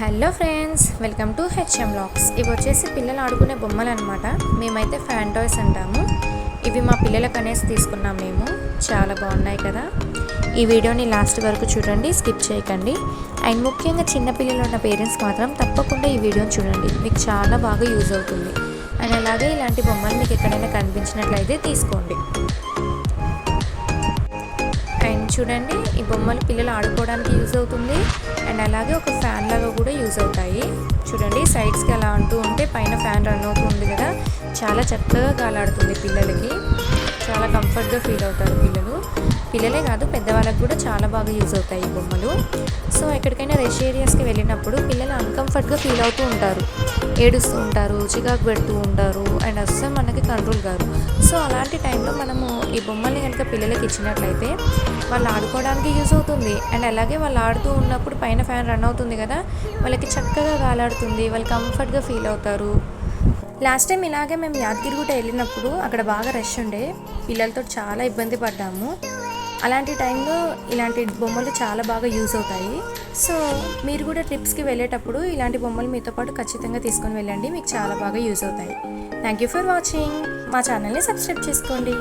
Hello friends welcome to HM locks. ఇవి వచ్చేసి పిల్లలు ఆడుకునే బొమ్మలు అనమాట మేమైతే ఫ్యాన్ టాయ్స్ అంటాము. ఇవి మా పిల్లలకు అనేసి తీసుకున్నాం మేము. చాలా బాగున్నాయి కదా. ఈ వీడియోని లాస్ట్ వరకు చూడండి స్కిప్ చేయకండి. అండ్ ముఖ్యంగా చిన్నపిల్లలు ఉన్న పేరెంట్స్ మాత్రం తప్పకుండా ఈ వీడియోని చూడండి. మీకు చాలా బాగా యూజ్ అవుతుంది. అండ్ అలాగే ఇలాంటి బొమ్మలు మీకు ఎక్కడైనా కనిపించినట్లయితే తీసుకోండి. చూడండి ఈ బొమ్మలు పిల్లలు ఆడుకోవడానికి యూజ్ అవుతుంది. అండ్ అలాగే ఒక ఫ్యాన్ లాగా కూడా యూజ్ అవుతాయి. చూడండి సైడ్స్కి అలా అంటూ ఉంటే పైన ఫ్యాన్ రన్ అవుతుంది కదా. చాలా చక్కగా గాలాడుతుంది పిల్లలకి. చాలా కంఫర్ట్గా ఫీల్ అవుతారు పిల్లలు. పిల్లలే కాదు పెద్దవాళ్ళకి కూడా చాలా బాగా యూజ్ అవుతాయి ఈ బొమ్మలు. సో ఎక్కడికైనా రెష్ ఏరియాస్కి వెళ్ళినప్పుడు పిల్లలు అన్కంఫర్ట్గా ఫీల్ అవుతూ ఉంటారు. ఏడుస్తూ ఉంటారు చికాకు పెడుతూ ఉంటారు అండ్ అస్సలు మనకి కంట్రోల్ కాదు. సో అలాంటి టైంలో మనము ఈ బొమ్మల్ని కనుక పిల్లలకి ఇచ్చినట్లయితే వాళ్ళు ఆడుకోవడానికి యూజ్ అవుతుంది. అండ్ అలాగే వాళ్ళు ఆడుతూ ఉన్నప్పుడు పైన ఫ్యాన్ రన్ అవుతుంది కదా వాళ్ళకి చక్కగా గాలాడుతుంది వాళ్ళు కంఫర్ట్గా ఫీల్ అవుతారు. లాస్ట్ టైం ఇలాగే మేము యాదగిరిగుట్ట వెళ్ళినప్పుడు అక్కడ బాగా రష్ ఉండే పిల్లలతో చాలా ఇబ్బంది పడ్డాము. అలాంటి టైంలో ఇలాంటి బొమ్మలు చాలా బాగా యూజ్ అవుతాయి. సో మీరు కూడా ట్రిప్స్కి వెళ్ళేటప్పుడు ఇలాంటి బొమ్మలు మీతో పాటు ఖచ్చితంగా తీసుకొని వెళ్ళండి. మీకు చాలా బాగా యూజ్ అవుతాయి. Thank you for watching. మా ఛానల్ని సబ్స్క్రైబ్ చేసుకోండి.